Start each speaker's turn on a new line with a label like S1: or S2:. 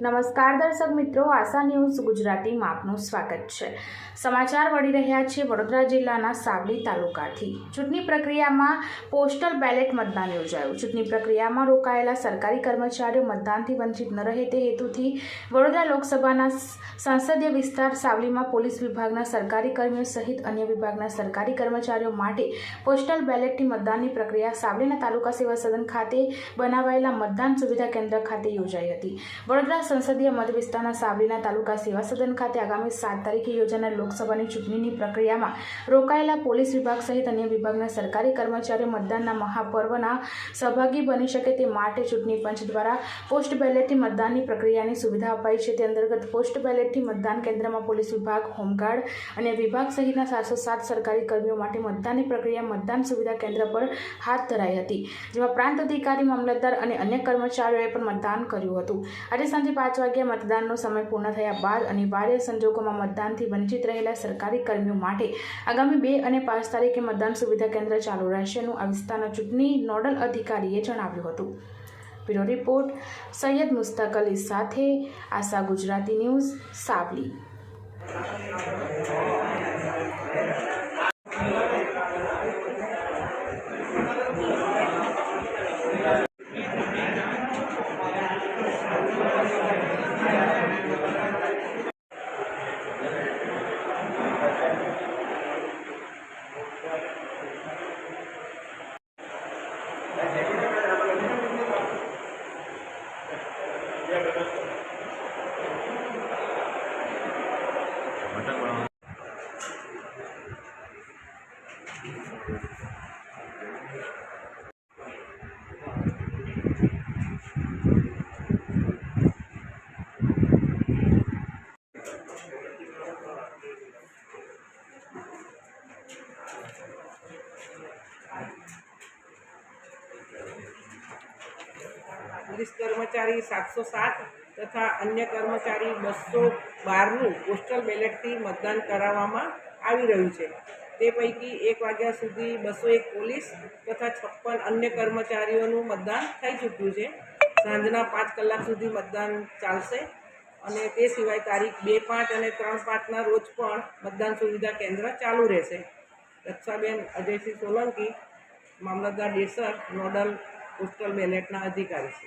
S1: નમસ્કાર દર્શક મિત્રો, આશા ન્યૂઝ ગુજરાતીમાં આપનું સ્વાગત છે. સમાચાર મળી રહ્યા છે વડોદરા જિલ્લાના સાવલી તાલુકાથી. ચૂંટણી પ્રક્રિયામાં પોસ્ટલ બેલેટ મતદાન યોજાયું. ચૂંટણી પ્રક્રિયામાં રોકાયેલા સરકારી કર્મચારીઓ મતદાનથી વંચિત ન રહે તે હેતુથી વડોદરા લોકસભાના સંસદીય વિસ્તાર સાવલીમાં પોલીસ વિભાગના સરકારી કર્મીઓ સહિત અન્ય વિભાગના સરકારી કર્મચારીઓ માટે પોસ્ટલ બેલેટથી મતદાનની પ્રક્રિયા સાવલીના તાલુકા સેવા સદન ખાતે બનાવાયેલા મતદાન સુવિધા કેન્દ્ર ખાતે યોજાઈ હતી. વડોદરા સંસદીય મત વિસ્તારના સાબરીના તાલુકા સેવા સદન ખાતે આગામી સાત તારીખે યોજાનાર લોકસભાની ચૂંટણીની પ્રક્રિયામાં રોકાયેલા પોલીસ વિભાગ સહિત અન્ય વિભાગના સરકારી કર્મચારીઓ મતદાનના મહાપર્વના સહભાગી બની શકે તે માટે ચૂંટણી પંચ દ્વારા પોસ્ટ બેલેટથી મતદાનની પ્રક્રિયાની સુવિધા અપાઈ છે. તે અંતર્ગત પોસ્ટ બેલેટથી મતદાન કેન્દ્રમાં પોલીસ વિભાગ, હોમગાર્ડ અને વિભાગ સહિતના સાતસો સાત સરકારી કર્મીઓ માટે મતદાનની પ્રક્રિયા મતદાન સુવિધા કેન્દ્ર પર હાથ ધરાઈ હતી, જેમાં પ્રાંત અધિકારી, મામલતદાર અને અન્ય કર્મચારીઓએ પણ મતદાન કર્યું હતું. આજે સાંજે પાંચ વાગ્યા મતદાનનો સમય પૂર્ણ થયા બાદ અનિવાર્ય સંજોગોમાં મતદાનથી વંચિત રહેલા સરકારી કર્મીઓ માટે આગામી બે અને પાંચ તારીખે મતદાન સુવિધા કેન્દ્ર ચાલુ રહેશેનું આ વિસ્તારના ચૂંટણી નોડલ અધિકારીએ જણાવ્યું હતું. બ્યુરો રિપોર્ટ, સૈયદ મુસ્તક અલી સાથે આશા ગુજરાતી ન્યૂઝ સાવલી
S2: પોલીસ કર્મચારી સાતસો સાત તથા અન્ય કર્મચારી બસો બારનું પોસ્ટલ બેલેટથી મતદાન કરાવવામાં આવી રહ્યું છે. તે પૈકી એક વાગ્યા સુધી બસો એક પોલીસ તથા છપ્પન અન્ય કર્મચારીઓનું મતદાન થઈ ચૂક્યું છે. સાંજના પાંચ કલાક સુધી મતદાન ચાલશે અને તે સિવાય તારીખ બે પાંચ અને ત્રણ પાંચના રોજ પણ મતદાન સુવિધા કેન્દ્ર ચાલુ રહેશે. રક્ષાબેન અજયસિંહ સોલંકી, મામલતદાર ડેસર નોડલ પોસ્ટલ બેલેટના અધિકારી છે.